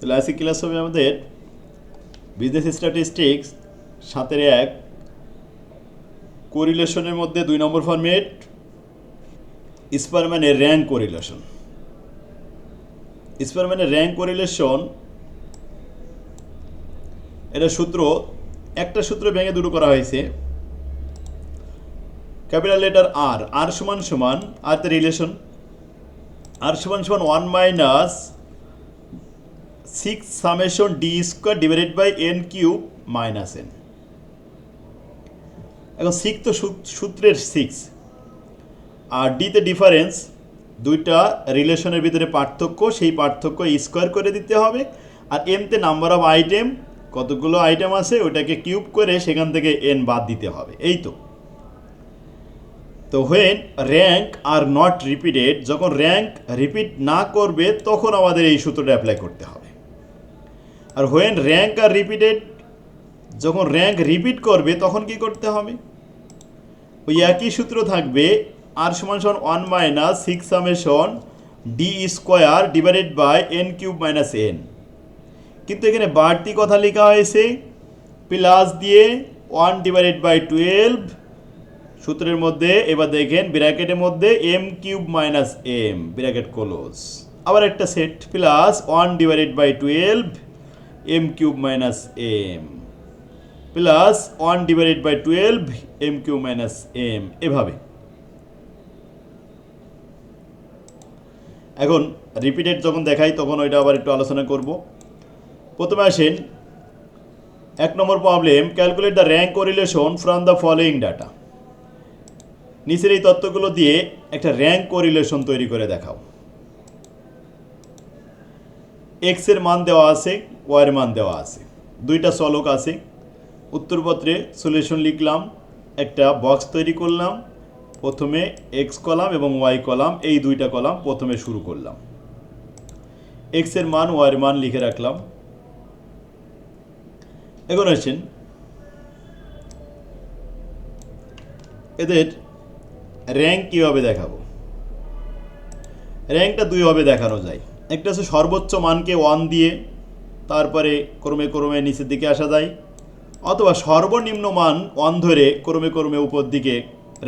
তাহলে আজকে ক্লাস হবে আমাদের বিজনেস স্ট্যাটিস্টিক্স সাতের এক কোরিলেশনের মধ্যে দুই নম্বর ফরমেট স্পারম্যানের র্যাঙ্ক কোরিলেশন স্পারম্যানের র্যাঙ্ক কোরিলেশন এটা সূত্র, একটা সূত্র ভেঙে দুটো করা হয়েছে। ক্যাপিটাল লেটার আর আর সমান সমান আর রিলেশন আর সমান সমান one minus six summation D square divided by N cube minus N এখন সিক্স তো সূত্রের সিক্স আর ডিতে ডিফারেন্স দুইটা রিলেশনের ভিতরে পার্থক্য, সেই পার্থক্য স্কোয়ার করে দিতে হবে। আর এমতে নাম্বার অফ আইটেম কতগুলো আইটেম আছে ওটাকে কিউব করে সেখান থেকে এন বাদ দিতে হবে। এই তো। তো when rank are not repeated যখন র্যাঙ্ক রিপিট না করবে, তখন আমাদের এই সূত্রটা অ্যাপ্লাই করতে হবে। আর হোয়েন র্যাঙ্ক আর রিপিটেড যখন র্যাঙ্ক রিপিট করবে, তখন কি করতে হবে? ওই একই সূত্র থাকবে আর সমান সমান one minus six summation D square divided by N cube minus N কিন্তু এখানে বাড়তি কথা লেখা হয়েছে প্লাস দিয়ে ওয়ান ডিভাইডেড বাই টুয়েলভ সূত্রের মধ্যে, এবার দেখেন ব্র্যাকেটের মধ্যে M cube minus M bracket close আবার একটা set plus one divided by twelve M cube minus M plus one divided by twelve M cube minus M এভাবে। এখন রিপিটেড যখন দেখাই, তখন ওইটা আবার একটু আলোচনা করব। প্রথমে আসেন, এক নম্বর problem calculate the rank correlation from the following data নিচের এই তত্ত্বগুলো দিয়ে একটা র্যাঙ্ক কোরিলেশন তৈরি করে দেখাও। এক্সের মান দেওয়া আছে ওয়াই এর মান দেওয়া আছে। দুইটা চলক আছে। উত্তরপত্রে সলিউশন লিখলাম, একটা বক্স তৈরি করলাম, প্রথমে এক্স কলাম এবং ওয়াই কলাম, এই দুইটা কলাম প্রথমে শুরু করলাম। এক্সের মান ওয়াই এর মান লিখে রাখলাম। এখন আসেন, এদের র্যাঙ্ক কীভাবে দেখাবো? র্যাঙ্কটা দুইভাবে দেখানো যায়। একটা হচ্ছে সর্বোচ্চ মানকে ওয়ান দিয়ে তারপরে ক্রমে ক্রমে নিচের দিকে আসা যায়, অথবা সর্বনিম্ন মান ওয়ান ধরে ক্রমে ক্রমে উপর দিকে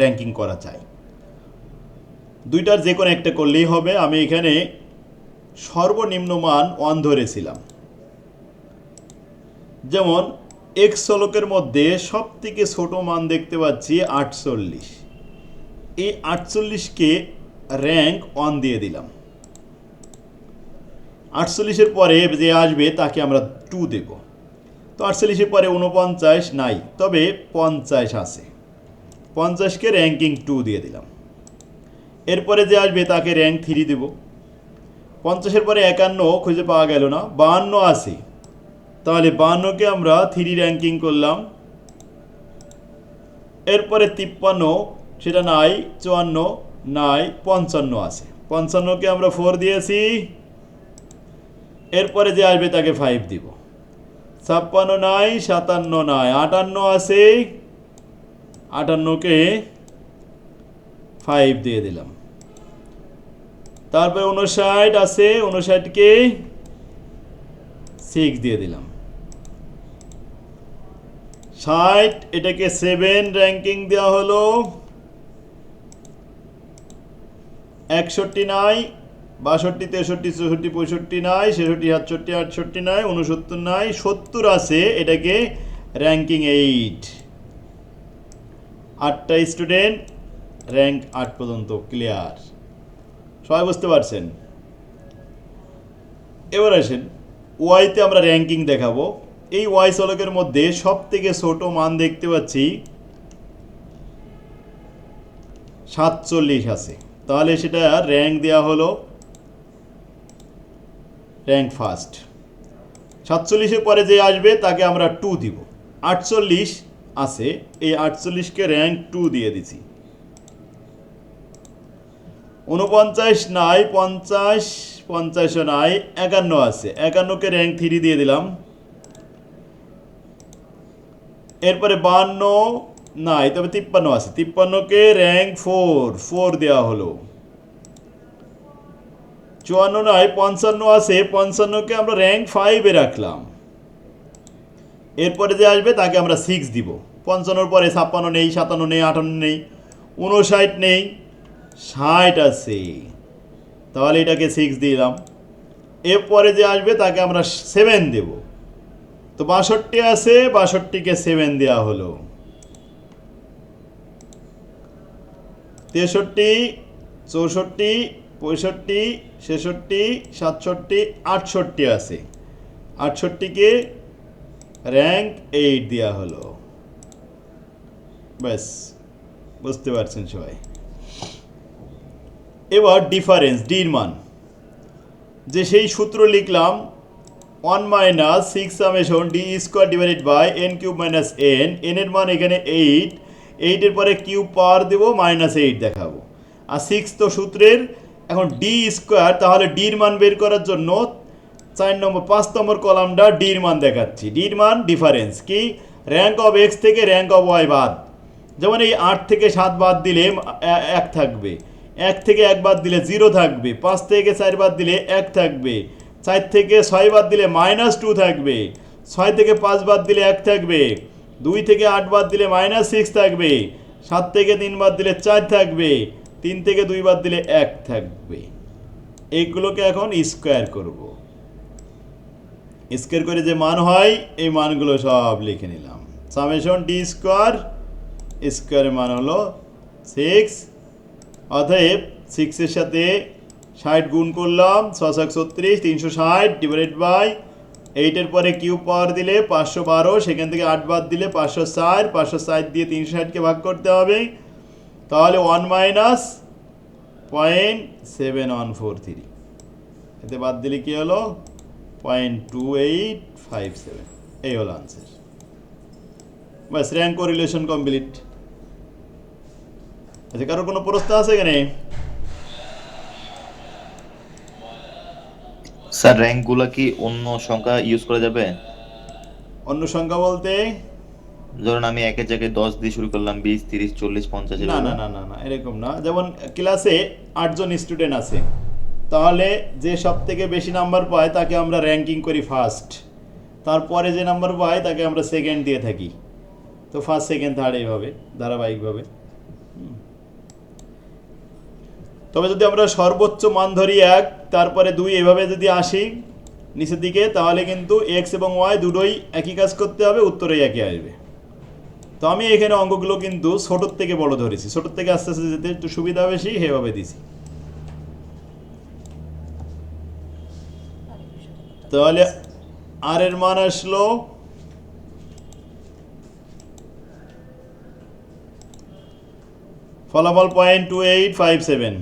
র্যাঙ্কিং করা যায়। দুইটার যে কোনো একটা করলেই হবে। আমি এখানে সর্বনিম্ন মান ওয়ান ধরেছিলাম যেমন এক্স চলকের মধ্যে সব থেকে ছোটো মান দেখতে পাচ্ছি আটচল্লিশ। এই আটচল্লিশকে র্যাঙ্ক ওয়ান দিয়ে দিলাম। আটচল্লিশের পরে যে আসবে তাকে আমরা টু দেব। তো আটচল্লিশের পরে উনপঞ্চাশ নাই, তবে পঞ্চাশ আছে। পঞ্চাশকে র্যাঙ্কিং টু দিয়ে দিলাম। এরপরে যে আসবে তাকে র্যাঙ্ক থ্রি দেব। পঞ্চাশের পরে একান্ন খুঁজে পাওয়া গেল না, বাহান্ন আছে। তাহলে বাহান্নকে আমরা থ্রি র্যাঙ্কিং করলাম। এরপরে তিপ্পান্ন, সেটা নাই, চুয়ান্ন, নাই, পঞ্চান্ন আছে। পঞ্চান্নকে আমরা ফোর দিয়েছি। এরপরে যে আসবে তাকে ফাইভ দিব। ছাপ্পান্ন নাই, সাতান্ন নাই। আটান্ন আছে আটান্নকে ফাইভ দিয়ে দিলাম। তারপরে উনষাট আছে উনষাটকে সিক্স দিয়ে দিলাম। ষাট, এটাকে সেভেন র্যাঙ্কিং দেওয়া হলো। একষট্টি নাই বাষট্টি, তেষট্টি, চৌষট্টি, পঁয়ষট্টি নাই, ছেষট্টি, সাতষট্টি, আটষট্টি নাই উনসত্তর নাই, সত্তর আছে এটাকে র্যাঙ্কিং এইট আটটা স্টুডেন্ট র্যাঙ্ক আট পর্যন্ত ক্লিয়ার সবাই বুঝতে পারছেন? এবার আসেন ওয়াইতে আমরা র্যাঙ্কিং দেখাবো। এই ওয়াই চলকের মধ্যে সব থেকে ছোট মান দেখতে পাচ্ছি সাতচল্লিশ আছে। তাহলে সেটা র্যাঙ্ক দেওয়া হলো র্যাঙ্ক ফার্স্ট সাতচল্লিশের পরে যে আসবে, তাকে আমরা টু দিব। আটচল্লিশ আছে, এই আটচল্লিশকে র্যাঙ্ক টু দিয়ে দিছি। উনপঞ্চাশ নাই, পঞ্চাশ, পঞ্চাশও নাই, একান্ন আছে। একান্নকে র্যাঙ্ক থ্রি দিয়ে দিলাম। এরপরে বান্ন নাই, তবে তিপ্পান্ন আছে। তিপ্পান্নকে র্যাঙ্ক ফোর ফোর দেওয়া হলো। চুয়ান্ন নয় পঞ্চান্ন আছে, পঞ্চান্নকে আমরা র্যাঙ্ক ফাইভে রাখলাম। এরপরে যে আসবে, তাকে আমরা সিক্স দিব। পঞ্চান্নর পরে ছাপ্পান্ন নেই, সাতান্ন নেই, আটান্ন নেই উনষাট নেই, ষাট আছে। তাহলে এটাকে সিক্স দিলাম। এরপরে যে আসবে, তাকে আমরা সেভেন দেব। তো বাষট্টি আছে, বাষট্টিকে সেভেন দেওয়া হলো। তেষট্টি, চৌষট্টি পঁয়ষট্টি, ছেষট্টি, সাতষট্টি, আটষট্টি আছে। আটষট্টিকে র্যাঙ্ক এইট দেওয়া হলো। ব্যাস, বুঝতে পারছেন সবাই? এবার ডিফারেন্স ডির মান। যে সেই সূত্র লিখলাম one minus six summation D square divided by N cube minus N N এর মান এখানে এইট এইটের পরে কিউব পাওয়ার দেবো মাইনাস এইট দেখাবো। আর সিক্স তো সূত্রের এখন ডি স্কোয়ার তাহলে ডির মান বের করার জন্য চার নম্বর, পাঁচ নম্বর কলামটা ডির মান দেখাচ্ছি। ডির মান ডিফারেন্স কি? র্যাঙ্ক অফ এক্স থেকে র্যাঙ্ক অফ ওয়াই বাদ। যেমন এই আট থেকে সাত বাদ দিলে এক থাকবে। এক থেকে এক বাদ দিলে জিরো থাকবে। পাঁচ থেকে চার বাদ দিলে এক থাকবে। চার থেকে ছয় বাদ দিলে মাইনাস টু থাকবে। ছয় থেকে পাঁচ বাদ দিলে এক থাকবে। দুই থেকে আট বাদ দিলে মাইনাস সিক্স থাকবে। সাত থেকে তিন বাদ দিলে চার থাকবে। তিন থেকে দুই বাদ দিলে এক থাকবে। এইগুলোকে এখন স্কোয়ার করব। স্কোয়ার করে যে মান হয়, এই মানগুলো সব লিখে নিলাম। সামেশন ডি স্কোয়ার স্কোয়ারের মান হলো সিক্স অতএব সিক্সের সাথে ষাট গুণ করলাম ছশো ছত্রিশ, তিনশো ষাট ডিভাইডেড বাই এইটের পরে কিউ পাওয়ার দিলে পাঁচশো বারো, সেখান থেকে আট বাদ দিলে পাঁচশো ষাট পাঁচশো ষাট দিয়ে তিনশো ষাটকে ভাগ করতে হবে। তাহলে one minus point seven one four three এতে বাদ দিলে কী হলো? Point two eight five seven এই হলো আনসার ব্যাস র্যাঙ্ক ও রিলেশন কমপ্লিট আচ্ছা কারোর কোনো প্রশ্ন আছে এখানে? স্যার র্যাঙ্কগুলো কি অন্য সংখ্যা ইউজ করা যাবে? অন্য সংখ্যা বলতে ধরুন আমি একের জায়গায় দশ দিয়ে শুরু করলাম বিশ তিরিশ চল্লিশ পঞ্চাশ না না না না না এরকম না। যেমন ক্লাসে আটজন স্টুডেন্ট আছে। তাহলে যে সব থেকে বেশি নাম্বার পায় তাকে আমরা র্যাঙ্কিং করি ফার্স্ট তারপরে যে নাম্বার পায় তাকে আমরা সেকেন্ড দিয়ে থাকি। তো ফার্স্ট সেকেন্ড থার্ড এইভাবে ধারাবাহিকভাবে। তবে যদি আমরা সর্বোচ্চ মান ধরি এক তারপরে দুই এভাবে যদি আসি নিচের দিকে তাহলে কিন্তু এক্স এবং ওয়াই দুটোই একই কাজ করতে হবে উত্তরেই একই আসবে। তো আমি এখানে অঙ্কগুলো কিন্তু ছোটোর থেকে বড় ধরেছি। ছোটোর থেকে আস্তে আস্তে যেতে একটু সুবিধা বেশি, সেভাবে দিছি। তাহলে আর এর মান আসলো ফলাফল point two eight five seven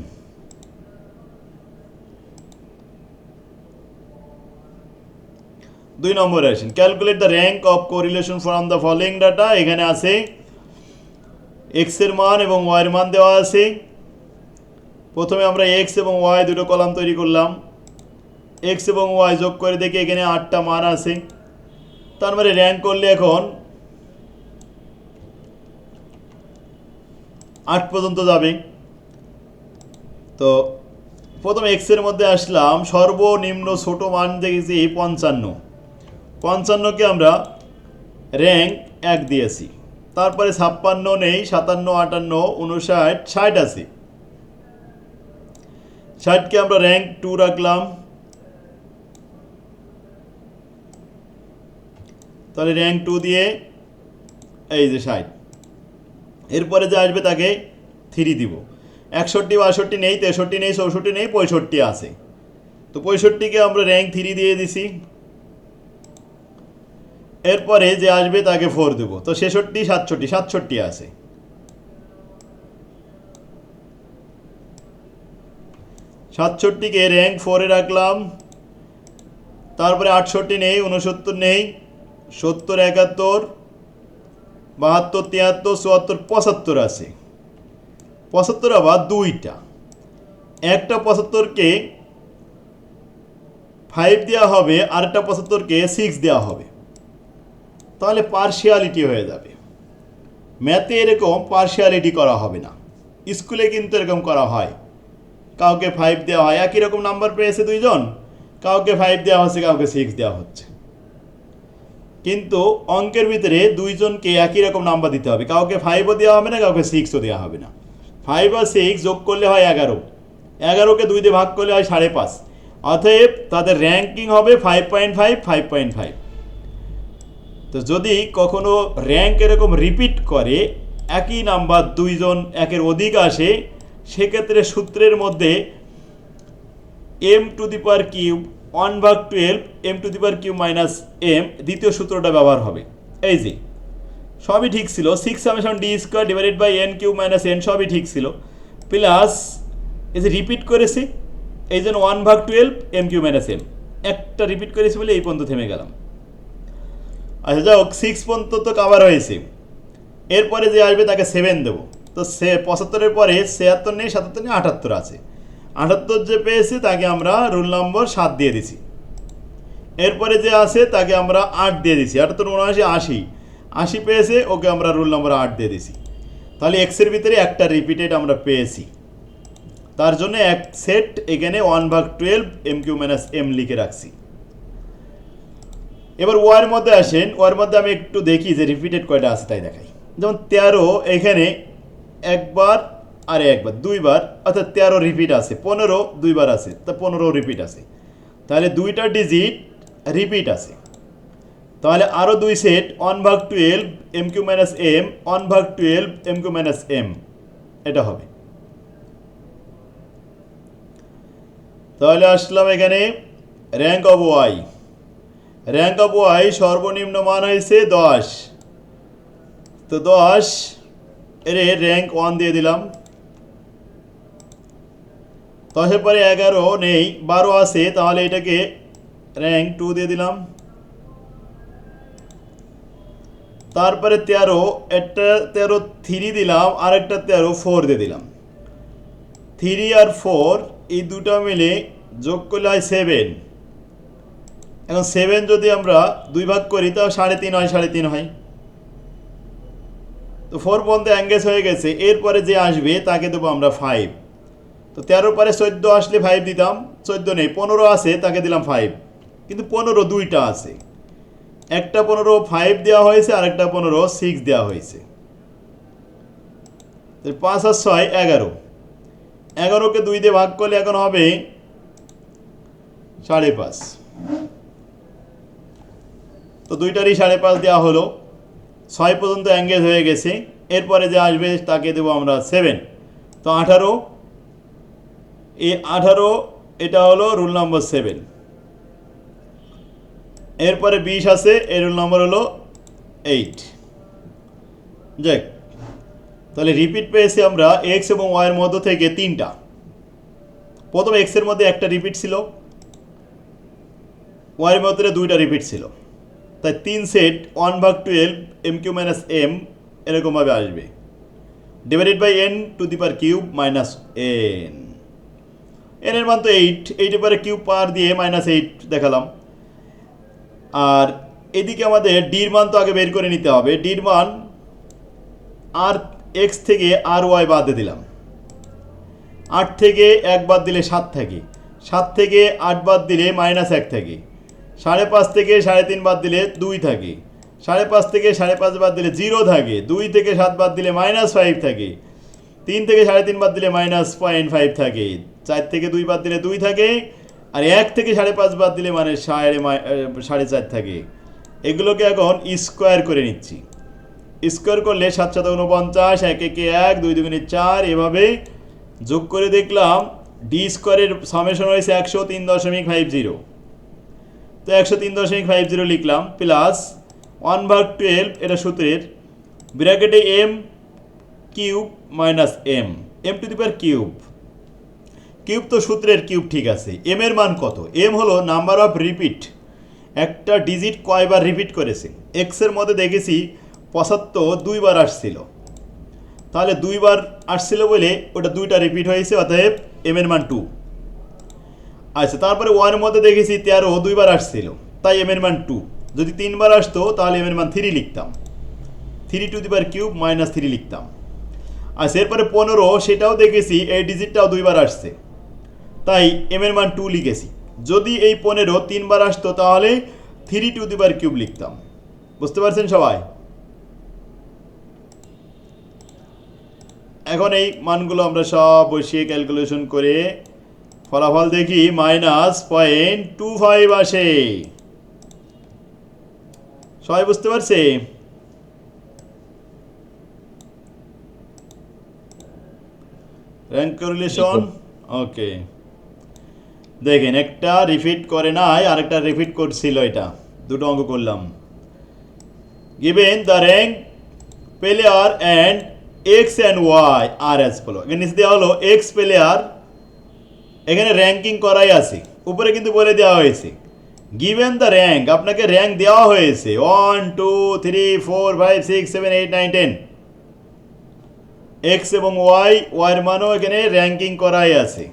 দুই নম্বরে আসেন। Calculate the rank of correlation from the following data এখানে আছে এক্সের মান এবং ওয়াই এর মান দেওয়া আছে। প্রথমে আমরা এক্স এবং ওয়াই দুটো কলাম তৈরি করলাম। এক্স এবং ওয়াই যোগ করে দেখি এখানে আটটা মান আছে। তার মানে র্যাঙ্ক করলে এখন আট পর্যন্ত যাবে। তো প্রথম এক্সের মধ্যে আসলাম। সর্বনিম্ন ছোট মান দেখেছি পঞ্চান্ন। পঞ্চান্নকে আমরা র্যাঙ্ক এক দিয়েছি। তারপরে ছাপ্পান্ন নেই, সাতান্ন, আটান্ন উনষাট ষাট আছে। ষাটকে আমরা র্যাঙ্ক টু রাখলাম। তাহলে র্যাঙ্ক টু দিয়ে এই যে ষাট। এরপরে যে আসবে তাকে থ্রি দিব। একষট্টি, বাষট্টি নেই, তেষট্টি নেই, চৌষট্টি নেই, পঁয়ষট্টি আছে। তো পঁয়ষট্টিকে আমরা র্যাঙ্ক থ্রি দিয়ে দিছি। এরপরে যে আসবে তাকে ফোর দেবো। তো ছেষট্টি, সাতষট্টি সাতষট্টি আছে। সাতষট্টিকে র্যাঙ্ক ফোরে রাখলাম। তারপরে আটষট্টি নেই উনসত্তর নেই, সত্তর, একাত্তর, বাহাত্তর, তিয়াত্তর, চুয়াত্তর, পঁচাত্তর আছে। পঁচাত্তর আবার দুইটা। একটা পঁচাত্তরকে ফাইভ দেওয়া হবে, আরেকটা পঁচাত্তরকে সিক্স দেওয়া হবে। তাহলে পার্শিয়ালিটি হয়ে যাবে। ম্যাথে এরকম পার্শিয়ালিটি করা হবে না। স্কুলে কিন্তু এরকম করা হয়। কাউকে ফাইভ দেওয়া হয়। একই রকম নাম্বার পেয়েছে দুইজন। কাউকে ফাইভ দেওয়া হচ্ছে, কাউকে সিক্স দেওয়া হচ্ছে। কিন্তু অঙ্কের ভিতরে দুইজনকে একই রকম নাম্বার দিতে হবে। কাউকে ফাইভও দেওয়া হবে না, কাউকে সিক্সও দেওয়া হবে না। ফাইভ আর সিক্স যোগ করলে হয় এগারো। এগারোকে দুই দিয়ে ভাগ করলে হয় সাড়ে পাঁচ। অতএব তাদের র্যাঙ্কিং হবে five point five five point five তো যদি কখনো র্যাঙ্ক এরকম রিপিট করে, একই নাম্বার দুইজন একের অধিক আসে, সেক্ষেত্রে সূত্রের মধ্যে M to the power cube one ভাগ twelve M to the power cube minus M দ্বিতীয় সূত্রটা ব্যবহার হবে। এই যে, সবই ঠিক ছিল। Six summation D square divided by N cube minus N সবই ঠিক ছিল। প্লাস এই যে রিপিট করেছি, এই জন্য ওয়ান ভাগ twelve M cube minus M একটা রিপিট করেছি বলে এই পর্যন্ত থেমে গেলাম। আচ্ছা যাই হোক সিক্স পর্যন্ত তো কাভার হয়েছে। এরপরে যে আসবে তাকে সেভেন দেবো। তো সে পঁচাত্তরের পরে ছিয়াত্তর নেই, সাতাত্তর নেই, আটাত্তর আছে। আটাত্তর যে পেয়েছি, তাকে আমরা রুল নম্বর সাত দিয়ে দিছি। এরপরে যে আছে, তাকে আমরা আট দিয়ে দিছি। আটাত্তর, উনআশি, আশি। আশি পেয়েছে, ওকে আমরা রুল নম্বর আট দিয়ে দিছি। তাহলে এক্সের ভিতরে একটা রিপিটেড আমরা পেয়েছি। তার জন্য এক সেট এখানে ওয়ান ভাগ twelve M cube minus M লিখে রাখছি। এবার ওয়ার মধ্যে আসেন, ওয়ার মধ্যে আমি একটু দেখি যে রিপিটেড কয়টা আছে তাই দেখাই। যেমন তেরো এখানে একবার আর একবার, দুইবার, অর্থাৎ তেরো রিপিট আছে, পনেরো দুইবার আছে, তা পনেরো রিপিট আছে। তাহলে দুইটা ডিজিট রিপিট আছে। তাহলে আরও দুই সেট ওয়ান ভাগ twelve M cube minus M one ভাগ twelve M cube minus M এটা হবে। তাহলে আসলাম এখানে rank of Y rank of Y সর্বনিম্ন মান হয়েছে দশ। তো দশ, এর র্যাঙ্ক ওয়ান দিয়ে দিলাম। দশের পরে এগারো নেই, বারো আছে, তাহলে এটাকে র্যাঙ্ক টু দিয়ে দিলাম। তারপরে তেরো, একটা তেরো থ্রি দিলাম, আর একটা তেরো ফোর দিয়ে দিলাম। থ্রি আর ফোর এই দুটো মিলে যোগ করলে হয় সেভেন এখন সেভেন যদি আমরা দুই ভাগ করি, তাও সাড়ে তিন হয়, সাড়ে তিন হয়। তো ফোর পর্যন্ত অ্যাঙ্গেজ হয়ে গেছে, এরপরে যে আসবে, তাকে দেবো আমরা ফাইভ তো তেরো পরে চোদ্দ আসলে ফাইভ দিতাম, চোদ্দ নেই, পনেরো আছে, তাকে দিলাম ফাইভ কিন্তু পনেরো দুইটা আছে। একটা পনেরো ফাইভ দেওয়া হয়েছে আর একটা পনেরো সিক্স দেওয়া হয়েছে। পাঁচ আর ছয়, এগারো। এগারোকে দুই দিয়ে ভাগ করলে এখন হবে সাড়ে পাঁচ। তো দুইটারই সাড়ে পাঁচ দেওয়া হলো। ছয় পর্যন্ত অ্যাঙ্গেজ হয়ে গেছে। এরপরে যে আসবে তাকে দেবো আমরা সেভেন তো আঠারো। এই আঠারো, এটা হলো রুল নম্বর সেভেন এরপরে বিশ আছে এর রুল নম্বর হলো এইট যাক, তাহলে রিপিট পেয়েছি আমরা এক্স এবং ওয়াইয়ের মধ্য থেকে তিনটা। প্রথম এক্সের মধ্যে একটা রিপিট ছিল। ওয়াইয়ের মধ্যে দুইটা রিপিট ছিল। তাই তিন সেট ওয়ান ভাগ twelve M cube minus M এরকমভাবে আসবে। Divided by N to the power cube minus N N এর মান তো এইট এইটের পরে কিউব পার দিয়ে মাইনাস এইট দেখালাম। আর এদিকে আমাদের ডির মান তো আগে বের করে নিতে হবে। ডির মান আর এক্স থেকে আর ওয়াই বাদ দিয়ে দিলাম। আট থেকে এক বাদ দিলে সাত থাকে। সাত থেকে আট বাদ দিলে মাইনাস এক থাকে। সাড়ে পাঁচ থেকে সাড়ে তিন বাদ দিলে দুই থাকে। সাড়ে পাঁচ থেকে সাড়ে পাঁচ বাদ দিলে জিরো থাকে। দুই থেকে সাত বাদ দিলে মাইনাস ফাইভ থাকে। তিন থেকে সাড়ে তিন বাদ দিলে মাইনাস পয়েন্ট ফাইভ থাকে। চার থেকে দুই বাদ দিলে দুই থাকে। আর এক থেকে সাড়ে পাঁচ বাদ দিলে মানে সাড়ে সাড়ে চার থাকে। এগুলোকে এখন স্কোয়ার করে নিচ্ছি। স্কোয়ার করলে সাত সাত উনপঞ্চাশ, এক একে এক, দুই দুগুণে চার, এভাবে যোগ করে দেখলাম, ডি স্কোয়ারের সামেশন হয়েছে একশো তিন দশমিক ফাইভ জিরো। তো একশো তিন দশমিক ফাইভ জিরো লিখলাম প্লাস ওয়ান ভাগ টুয়েলভ এটা সূত্রের ব্র্যাকেটে M cube minus M M to the power cube cube তো সূত্রের কিউব ঠিক আছে এম এর মান কত? এম হলো নাম্বার অফ রিপিট একটা ডিজিট কয়বার রিপিট করেছে? এক্সের মধ্যে দেখেছি পঁচাত্তর দুইবার আসছিল। তাহলে দুইবার আসছিল বলে ওটা দুইটা রিপিট হয়েছে, অতএব এম এর মান টু আচ্ছা তারপরে ওয়ানের মধ্যে দেখেছি তেরো দুইবার আসছিল। তাই এম এর মান টু যদি তিনবার আসতো, তাহলে এম এর মান থ্রি লিখতাম। Three to the power cube minus three লিখতাম। আচ্ছা এরপরে পনেরো, সেটাও দেখেছি, এই ডিজিটটাও দুইবার আসছে। তাই এম এর মান টু লিখেছি। যদি এই পনেরো তিনবার আসতো, তাহলে three to the power cube লিখতাম। বুঝতে পারছেন সবাই? এখন এই মানগুলো আমরা সব বসিয়ে ক্যালকুলেশন করে ফলাফল দেখি মাইনাস পয়েন্ট টু ফাইভ আসে। সবাই বুঝতে পারছে? র্যাঙ্ক রিলেশন ওকে দেখেন একটা রিপিট করে নাই আরেকটা রিপিট করছিল এটা। দুটো অঙ্ক করলাম। Given the rank player and X and Y are as follow নিচে দেওয়া হলো এক্স প্লেয়ার এখানে র্যাঙ্কিং করাই আছে। উপরে কিন্তু বলে দেওয়া হয়েছে। গিভেন দ্য র্যাঙ্ক আপনাকে র্যাঙ্ক দেওয়া হয়েছে। One two three four five six seven eight nine ten X এবং ওয়াই ওয়াইয়ের মানও এখানে র্যাঙ্কিং করাই আছে।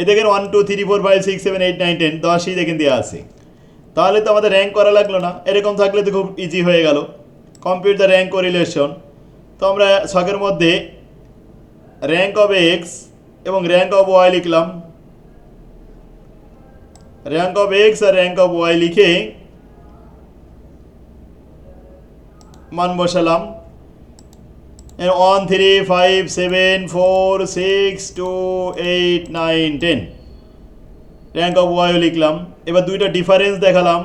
এ দেখেন one two three four five six seven eight nine ten দশই দেখেন দেওয়া আছে। তাহলে তো আমাদের র্যাঙ্ক করা লাগল না। এরকম থাকলে তো খুব ইজি হয়ে গেল। কম্পিউটার র্যাঙ্ক রিলেশন তো আমরা ছকের মধ্যে র্যাঙ্ক অফ এক্স এবং র্যাঙ্ক অফ ওয়াই লিখলাম। র্যাঙ্ক অফ এক্স আর র্যাঙ্ক অফ ওয়াই লিখে মান বসালাম। One three five seven four six two eight nine ten rank of YO লিখলাম। এবার দুইটা ডিফারেন্স দেখালাম।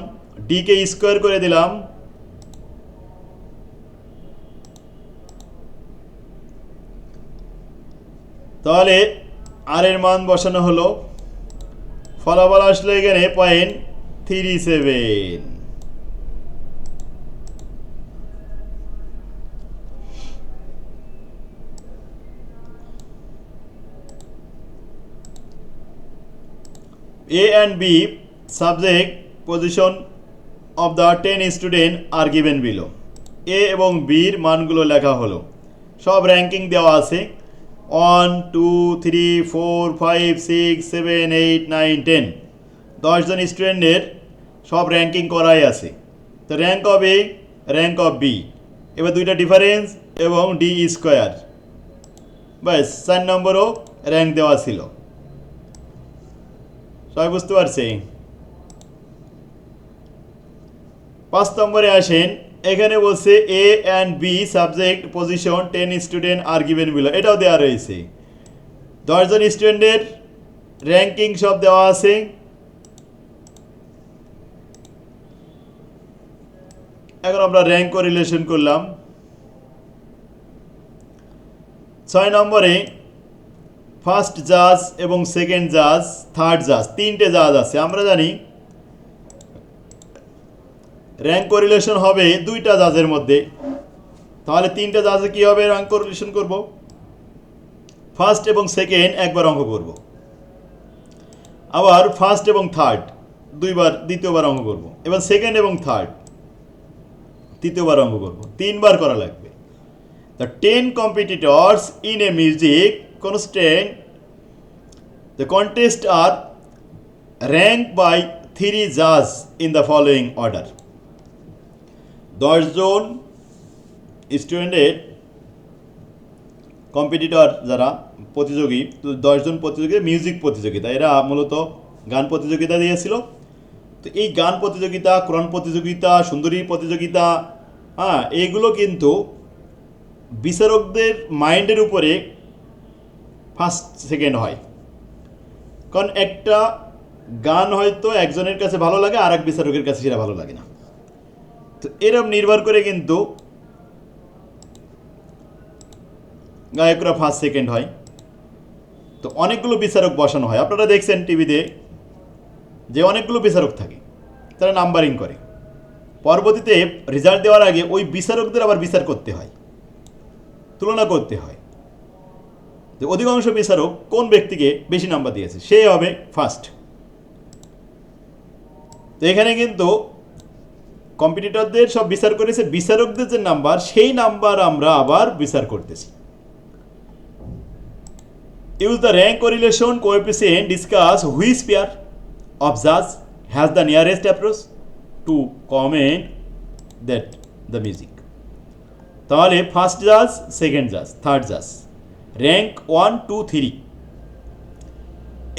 ডিকে স্কোয়ার করে দিলাম। তাহলে আর এর মান বসানো হলো। ফলাফল আসলো এখানে point three seven A and B subject position of the 10 student are given below. A এবং এর মানগুলো লেখা হলো। সব র্যাঙ্কিং দেওয়া আছে। One, two, three, four, five, six, seven, eight, nine, ten. দশজন স্টুডেন্টের সব র্যাঙ্কিং করাই আছে। তো rank of A rank of B এবার দুইটা ডিফারেন্স এবং ডি স্কোয়ার ব্যাস, চার নম্বরও র্যাঙ্ক দেওয়া ছিল। সবাই বুঝতে পারছি পাঁচ নম্বরে আসেন এখানে বলছে A and B subject position ten student are given below এটাও দেওয়া রয়েছে। দশজন স্টুডেন্টের র্যাঙ্কিং সব দেওয়া আছে। এখন আমরা র্যাঙ্ক রিলেশন করলাম। ছয় নম্বরে ফার্স্ট জাজ এবং সেকেন্ড জাজ থার্ড জাজ তিনটে জাজ আছে। আমরা জানি র্যাঙ্ক কোরিলেশন হবে দুইটা জাজের মধ্যে। তাহলে তিনটা জাজে কি হবে? র্যাঙ্ক কোরিলেশন করব। ফার্স্ট এবং সেকেন্ড একবার অঙ্ক করব। আবার ফার্স্ট এবং থার্ড দুইবার, দ্বিতীয়বার অঙ্ক করব। এবার সেকেন্ড এবং থার্ড তৃতীয়বার অঙ্ক করব। তিনবার করা লাগবে। The 10 competitors in a music constant the contest are rank by three জাজ ইন দ্য ফলোয়িং order. দশজন স্টুডেন্টের কম্পিটিটর যারা প্রতিযোগী, তো দশজন প্রতিযোগী মিউজিক প্রতিযোগিতা। এরা মূলত গান প্রতিযোগিতা দিয়েছিল। তো এই গান প্রতিযোগিতা, কোরআন প্রতিযোগিতা, সুন্দরী প্রতিযোগিতা হ্যাঁ এইগুলো কিন্তু বিচারকদের মাইন্ডের উপরে ফার্স্ট, সেকেন্ড হয়। কারণ একটা গান হয়তো একজনের কাছে ভালো লাগে আর এক বিচারকের কাছে সেটা ভালো লাগে না। তো এরম নির্ভর করে কিন্তু গায়করা ফার্স্ট সেকেন্ড হয়। তো অনেকগুলো বিচারক বসানো হয়। আপনারা দেখছেন টিভিতে যে অনেকগুলো বিচারক থাকে, তারা নাম্বারিং করে। পরবর্তীতে রেজাল্ট দেওয়ার আগে ওই বিচারকদের আবার বিচার করতে হয়, তুলনা করতে হয়। তো অধিকাংশ বিচারক কোন ব্যক্তিকে বেশি নাম্বার দিয়েছে? সে হবে ফার্স্ট তো এখানে কিন্তু কম্পিটিটরদের সব বিচার করেছে, বিচারকদের যে নাম্বার সেই নাম্বার আমরা আবার বিচার করতেছি। Use the rank correlation coefficient discuss which pair of জাজ has the nearest approach to comment that the music তাহলে ফার্স্ট জাজ সেকেন্ড জাজ থার্ড জাজ র্যাঙ্ক ওয়ান টু থ্রি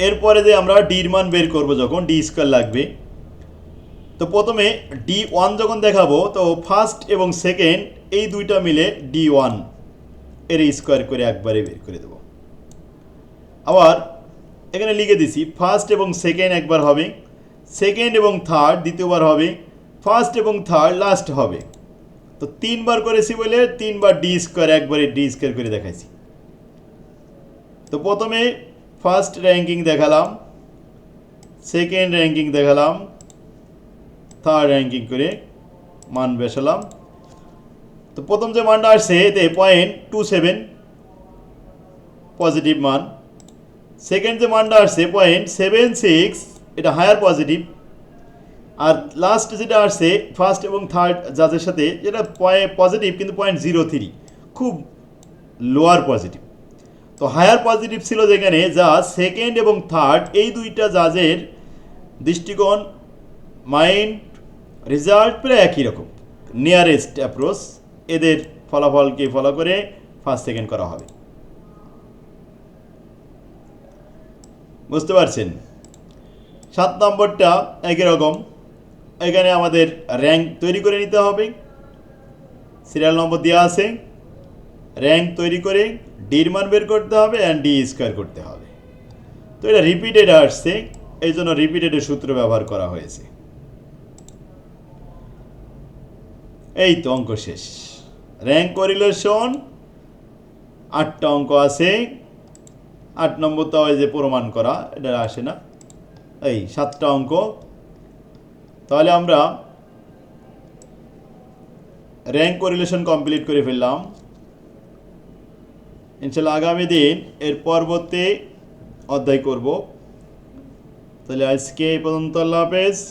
এরপরে যে আমরা ডির মান বের করব যখন ডি স্কোয়ার লাগবে তো প্রথমে ডি ওয়ান যখন দেখাবো, তো ফার্স্ট এবং সেকেন্ড এই দুইটা মিলে ডি ওয়ানের স্কোয়ার করে একবারে বের করে দেবো। আবার এখানে লিখে দিছি ফার্স্ট এবং সেকেন্ড একবার হবে সেকেন্ড এবং থার্ড দ্বিতীয়বার হবে ফার্স্ট এবং থার্ড লাস্ট হবে। তো তিনবার করেছি বলে তিনবার ডি স্কোয়ার একবারে ডি স্কোয়ার করে দেখাইছি। তো প্রথমে ফার্স্ট র্যাঙ্কিং দেখালাম সেকেন্ড র্যাঙ্কিং দেখালাম থার্ড র্যাঙ্কিং করে মান বেসালাম তো প্রথম যে মানটা আসছে, এতে পয়েন্ট টু সেভেন পজিটিভ মান। সেকেন্ড যে মানটা আসছে পয়েন্ট সেভেন সিক্স এটা হায়ার পজিটিভ আর লাস্ট যেটা আসছে ফার্স্ট এবং থার্ড জাজের সাথে যেটা পজিটিভ কিন্তু পয়েন্ট জিরো থ্রি খুব লোয়ার পজিটিভ তো হায়ার পজিটিভ ছিল যেখানে, যা সেকেন্ড এবং থার্ড এই দুইটা জাজের দৃষ্টিকোণ মাইন্ড রেজাল্ট প্রায় একই রকম। নিয়ারেস্ট অ্যাপ্রোচ এদের ফলাফলকে ফলো করে ফার্স্ট সেকেন্ড করা হবে। বুঝতে পারছেন? সাত নম্বরটা একই রকম। এখানে আমাদের র্যাঙ্ক তৈরি করে নিতে হবে। সিরিয়াল নম্বর দেওয়া আছে। র্যাঙ্ক তৈরি করে ডির মান বের করতে হবে অ্যান্ড ডি স্কোয়ার করতে হবে। তো এটা রিপিটেড আসছে। এই জন্য রিপিটেডের সূত্র ব্যবহার করা হয়েছে। এই তো অঙ্ক শেষ। র্যাঙ্ক করিলেশন আটটা অঙ্ক আছে। আট নম্বর তো যে প্রমাণ করা, এটা আসে না। এই সাতটা অঙ্ক। তাহলে আমরা র্যাঙ্ক করিলেশন কমপ্লিট করে ফেললাম। ইনশাল্লাহ আগামী দিন এর পরবর্তী অধ্যায় করব। তাহলে আজকে এই পর্যন্ত, আল্লাহ হাফেজ।